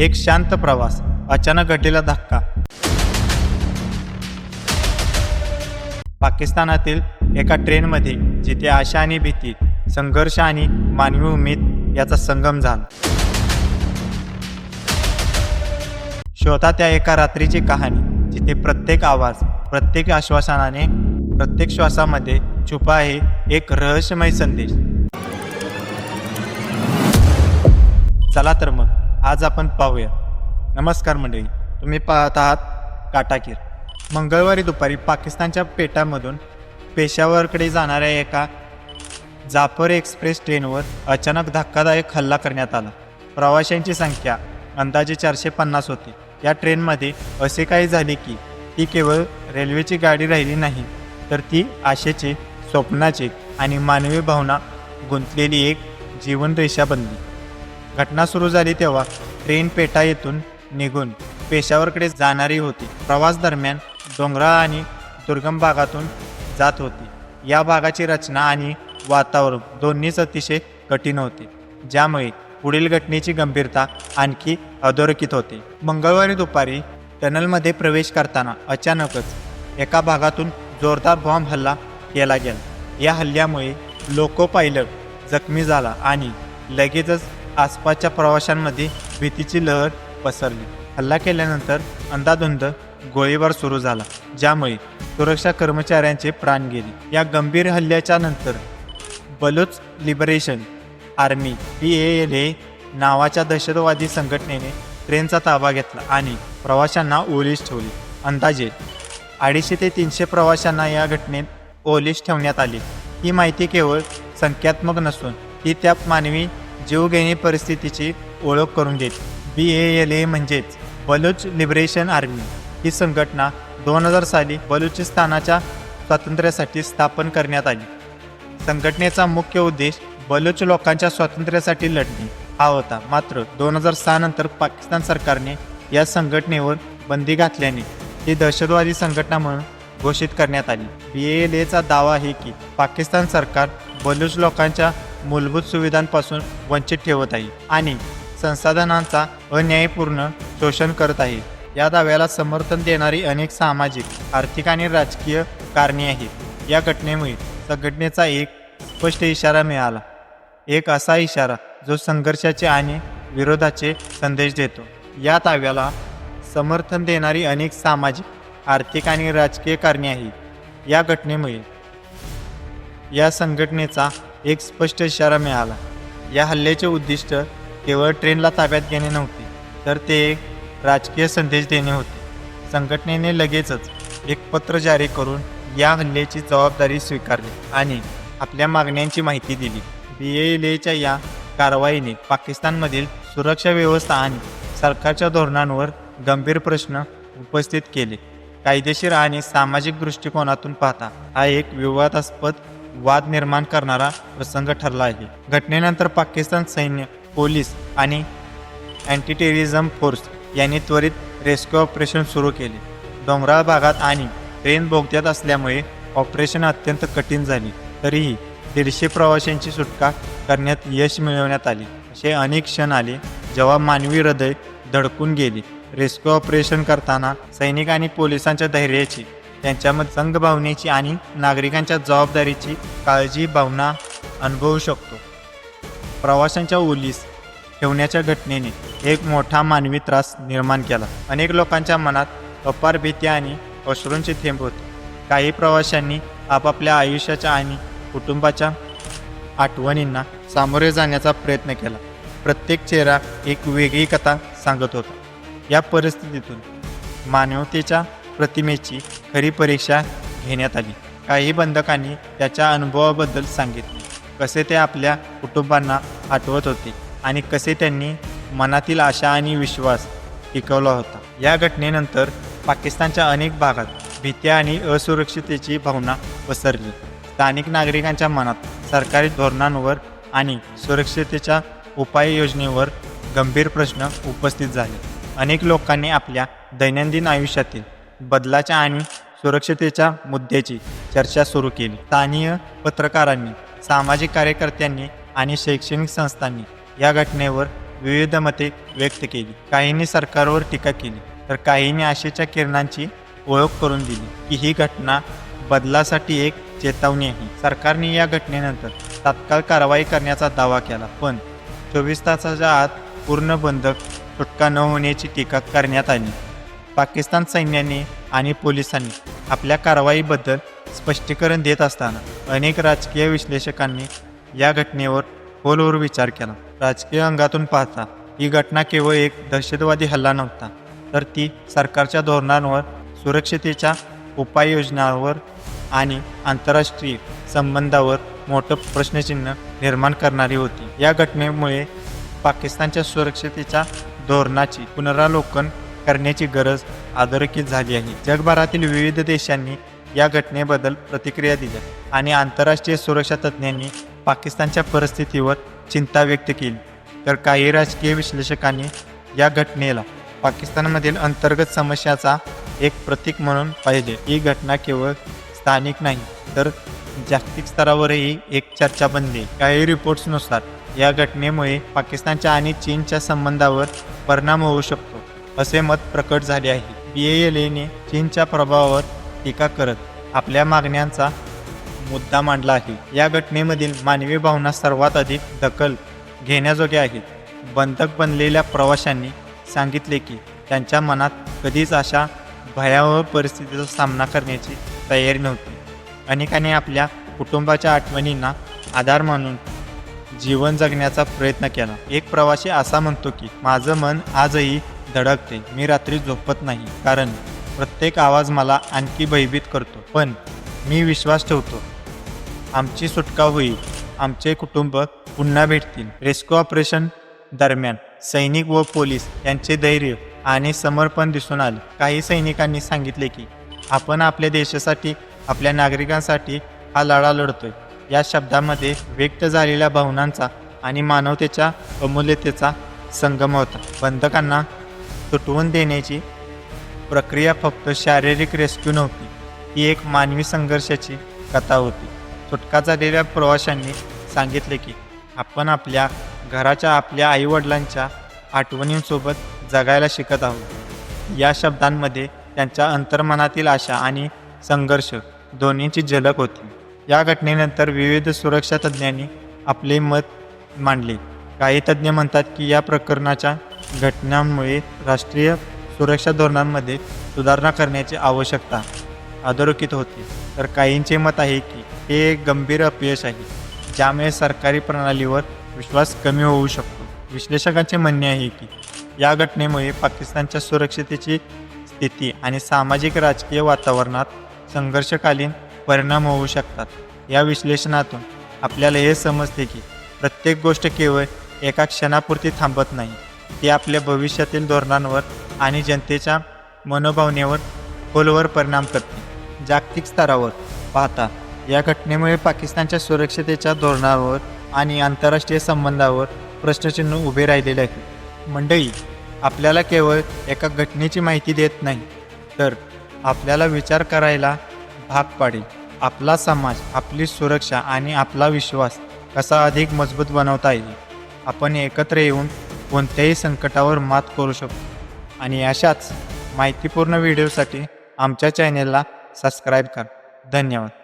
एक शांत प्रवास अचानक घडलेला धक्का. पाकिस्तानातील एका ट्रेनमध्ये जिथे आशा आणि भीती संघर्ष आणि मानवी उमेद याचा संगम झाला. शोधा त्या एका रात्रीची कहाणी जिथे प्रत्येक आवाज प्रत्येक आश्वासनाने प्रत्येक श्वासामध्ये छुपा आहे एक रहस्यमय संदेश. चला तर मग. आज आपण पाहूया. नमस्कार मंडळी तुम्ही पाहत आहात काटाकीर. मंगळवारी दुपारी पाकिस्तानच्या पेटामधून पेशावरकडे जाणाऱ्या एका जाफर एक्सप्रेस ट्रेनवर अचानक धक्कादायक हल्ला करण्यात आला. प्रवाशांची संख्या अंदाजे चारशे पन्नास होती. या ट्रेनमध्ये असे काही झाले की ती केवळ रेल्वेची गाडी राहिली नाही तर ती आशेचे स्वप्नाचे आणि मानवी भावना गुंतलेली एक जीवनरेषा बनली. घटना सुरू झाली तेव्हा ट्रेन पेटा येथून निघून पेशावरकडे जाणारी होती. प्रवास दरम्यान डोंगराळ आणि दुर्गम भागातून जात होती. या भागाची रचना आणि वातावरण दोन्हीच अतिशय कठीण होते ज्यामुळे पुढील घटनेची गंभीरता आणखी अधोरेखित होते. मंगळवारी दुपारी टनलमध्ये प्रवेश करताना अचानकच एका भागातून जोरदार बॉम्ब हल्ला केला गेला. या हल्ल्यामुळे लोको पायलट जखमी झाला आणि लगेचच आसपासच्या प्रवाशांमध्ये भीतीची लहर पसरली. हल्ला केल्यानंतर अंदाधुंद गोळीबार सुरू झाला ज्यामुळे सुरक्षा कर्मचाऱ्यांचे प्राण गेले. या गंभीर हल्ल्याच्या नंतर Baloch liberation army P A L A नावाच्या दहशतवादी संघटनेने ट्रेनचा ताबा घेतला आणि प्रवाशांना ओलीस ठेवली. अंदाजे अडीचशे ते तीनशे प्रवाशांना या घटनेत ओलीस ठेवण्यात आली. ही माहिती केवळ संख्यात्मक नसून ती त्या मानवी जीवघेणी परिस्थितीची ओळख करून देत बी ए एल ए म्हणजेच बलूच लिबरेशन आर्मी. ही संघटना दोन हजार साली बलुचिस्तानाच्या स्वातंत्र्यासाठी स्थापन करण्यात आली. संघटनेचा मुख्य उद्देश बलूच लोकांच्या स्वातंत्र्यासाठी लढणे हा होता. मात्र दोन हजार सहा नंतर पाकिस्तान सरकारने या संघटनेवर बंदी घातल्याने ही दहशतवादी संघटना म्हणून घोषित करण्यात आली. बी एल एचा दावा आहे की पाकिस्तान सरकार बलूच लोकांच्या मूलभूत सुविधांपासून वंचित ठेवत आहे आणि संसाधनांचा अन्यायपूर्ण शोषण करत आहे. या दाव्याला समर्थन देणारी अनेक सामाजिक आर्थिक आणि राजकीय कारणे आहेत. या घटनेमुळे संघटनेचा एक स्पष्ट इशारा मिळाला. एक असा इशारा जो संघर्षाचे आणि विरोधाचे संदेश देतो. या दाव्याला समर्थन देणारी अनेक सामाजिक आर्थिक आणि राजकीय कारणे आहेत. या घटनेमुळे या संघटनेचा एक स्पष्ट इशारा मिळाला. या हल्ल्याचे उद्दिष्ट केवळ ट्रेनला ताब्यात घेणे नव्हते तर ते एक राजकीय संदेश देणे होते. संघटनेने लगेचच एक पत्र जारी करून या हल्ल्याची जबाबदारी स्वीकारली आणि आपल्या मागण्यांची माहिती दिली. बी एल एच्या या कारवाईने पाकिस्तानमधील सुरक्षा व्यवस्था आणि सरकारच्या धोरणांवर गंभीर प्रश्न उपस्थित केले. कायदेशीर आणि सामाजिक दृष्टिकोनातून पाहता हा एक विवादास्पद वाद निर्माण करणारा प्रसंग ठरला आहे. घटनेनंतर पाकिस्तान सैन्य पोलीस आणि अँटी टेररिझम फोर्स यांनी त्वरित रेस्क्यू ऑपरेशन सुरू केले. डोंगराळ भागात आणि ट्रेन बोगद्यात असल्यामुळे ऑपरेशन अत्यंत कठीण झाली. तरीही दीडशे प्रवाशांची सुटका करण्यात यश मिळवण्यात आले. असे अनेक क्षण आले जेव्हा मानवी हृदय धडकून गेले. रेस्क्यू ऑपरेशन करताना सैनिक आणि पोलिसांच्या धैर्याची त्यांच्यामध्ये संघभावनेची आणि नागरिकांच्या जबाबदारीची काळजी भावना अनुभवू शकतो. प्रवाशांच्या ओलीस ठेवण्याच्या घटनेने एक मोठा मानवी त्रास निर्माण केला. अनेक लोकांच्या मनात अपार भीती आणि अश्रूंचे थेंब होते. काही प्रवाशांनी आपापल्या आयुष्याच्या आणि कुटुंबाच्या आठवणींना सामोरे जाण्याचा प्रयत्न केला. प्रत्येक चेहरा एक वेगळी कथा सांगत होता. या परिस्थितीतून मानवतेच्या प्रतिमेची खरी परीक्षा घेण्यात आली. काही बंधकांनी त्याच्या अनुभवाबद्दल सांगितले. कसे ते आपल्या कुटुंबांना आठवत होते आणि कसे त्यांनी मनातील आशा आणि विश्वास टिकवला होता. या घटनेनंतर पाकिस्तानच्या अनेक भागात भीती आणि असुरक्षिततेची भावना पसरली. स्थानिक नागरिकांच्या मनात सरकारी धोरणांवर आणि सुरक्षिततेच्या उपाययोजनेवर गंभीर प्रश्न उपस्थित झाले. अनेक लोकांनी आपल्या दैनंदिन आयुष्यातील बदलाच्या आणि सुरक्षितेच्या मुद्द्याची चर्चा सुरू केली. स्थानीय पत्रकारांनी सामाजिक कार्यकर्त्यांनी आणि शैक्षणिक संस्थांनी या घटनेवर विविध मते व्यक्त केली. काहींनी सरकारवर टीका केली तर काहींनी आशेच्या किरणांची ओळख करून दिली की ही घटना बदलासाठी एक चेतावणी आहे. सरकारने या घटनेनंतर तात्काळ कारवाई करण्याचा दावा केला पण चोवीस तासाच्या आत पूर्ण बंधक सुटका न होण्याची टीका करण्यात आली. पाकिस्तान सैन्याने आणि पोलिसांनी आपल्या कारवाईबद्दल स्पष्टीकरण देत असताना अनेक राजकीय विश्लेषकांनी या घटनेवर खोलवर विचार केला. राजकीय अंगातून पाहता ही घटना केवळ एक दहशतवादी हल्ला नव्हता तर ती सरकारच्या धोरणांवर सुरक्षितेच्या उपाययोजनांवर आणि आंतरराष्ट्रीय संबंधावर मोठं प्रश्नचिन्ह निर्माण करणारी होती. या घटनेमुळे पाकिस्तानच्या सुरक्षितेच्या धोरणाची पुनरावलोकन करण्याची गरज अधोरेखित झाली आहे. जगभरातील विविध देशांनी या घटनेबद्दल प्रतिक्रिया दिल्या आणि आंतरराष्ट्रीय सुरक्षा तज्ज्ञांनी पाकिस्तानच्या परिस्थितीवर चिंता व्यक्त केली. तर काही राजकीय विश्लेषकांनी या घटनेला पाकिस्तानमधील अंतर्गत समस्याचा एक प्रतीक म्हणून पाहिले. ही घटना केवळ स्थानिक नाही तर जागतिक स्तरावरही एक चर्चा बनली. काही रिपोर्ट्सनुसार या घटनेमुळे पाकिस्तानच्या आणि चीनच्या संबंधावर परिणाम होऊ शकतो. असे मत प्रकट झाले आहे. बी एल एने चीनच्या प्रभावावर टीका करत आपल्या मागण्यांचा मुद्दा मांडला आहे. या घटनेमधील मानवी भावना सर्वात अधिक दखल घेण्याजोग्या आहेत. बंधक बनलेल्या प्रवाशांनी सांगितले की त्यांच्या मनात कधीच अशा भयावह परिस्थितीचा सामना करण्याची तयारी नव्हती. अनेकांनी आपल्या कुटुंबाच्या आठवणींना आधार मानून जीवन जगण्याचा प्रयत्न केला. एक प्रवासी असा म्हणतो की माझं मन आजही धडकते. मी रात्री झोपत नाही कारण प्रत्येक आवाज मला आणखी भयभीत करतो. पण मी विश्वास ठेवतो आमची सुटका होईल आमचे कुटुंब पुन्हा भेटतील. रेस्क्यू ऑपरेशन दरम्यान सैनिक व पोलीस यांचे धैर्य आणि समर्पण दिसून आले. काही सैनिकांनी सांगितले की आपण आपल्या देशासाठी आपल्या नागरिकांसाठी हा लढा लढतोय. या शब्दामध्ये व्यक्त झालेल्या भावनांचा आणि मानवतेच्या अमूल्यतेचा संगम होता. बंधकांना तुटवून देण्याची प्रक्रिया फक्त शारीरिक रेस्क्यू नव्हती ही एक मानवी संघर्षाची कथा होती. सुटका झालेल्या प्रवाशांनी सांगितले की आपण आपल्या घराच्या आपल्या आईवडिलांच्या आठवणींसोबत जगायला शिकत आहोत. या शब्दांमध्ये त्यांच्या अंतर्मनातील आशा आणि संघर्ष दोन्हीची झलक होती. या घटनेनंतर विविध सुरक्षा तज्ज्ञांनी आपले मत मांडले. काही तज्ज्ञ म्हणतात की या प्रकरणाच्या घटनांमुळे राष्ट्रीय सुरक्षा धोरणांमध्ये सुधारणा करण्याची आवश्यकता अधोरेखित होती. तर काहींचे मत आहे की हे एक गंभीर अपयश आहे ज्यामुळे सरकारी प्रणालीवर विश्वास कमी होऊ शकतो. विश्लेषकांचे म्हणणे आहे की या घटनेमुळे पाकिस्तानच्या सुरक्षितेची स्थिती आणि सामाजिक राजकीय वातावरणात संघर्षकालीन परिणाम होऊ शकतात. या विश्लेषणातून आपल्याला हे समजते की प्रत्येक गोष्ट केवळ एका क्षणापुरती थांबत नाही. ते आपल्या भविष्यातील धोरणांवर आणि जनतेच्या मनोभावनेवर खोलवर परिणाम करते. जागतिक स्तरावर पाहता या घटनेमुळे पाकिस्तानच्या सुरक्षतेच्या धोरणावर आणि आंतरराष्ट्रीय संबंधावर प्रश्नचिन्ह उभे राहिलेले आहे. मंडळी आपल्याला केवळ एका घटनेची माहिती देत नाही तर आपल्याला विचार करायला भाग पाडेल. आपला समाज आपली सुरक्षा आणि आपला विश्वास कसा अधिक मजबूत बनवता येईल? आपण एकत्र येऊन कोणत्याही संकटावर मात करू शकतो आणि अशाच माहितीपूर्ण व्हिडिओसाठी आमच्या चॅनेलला सबस्क्राईब करा. धन्यवाद.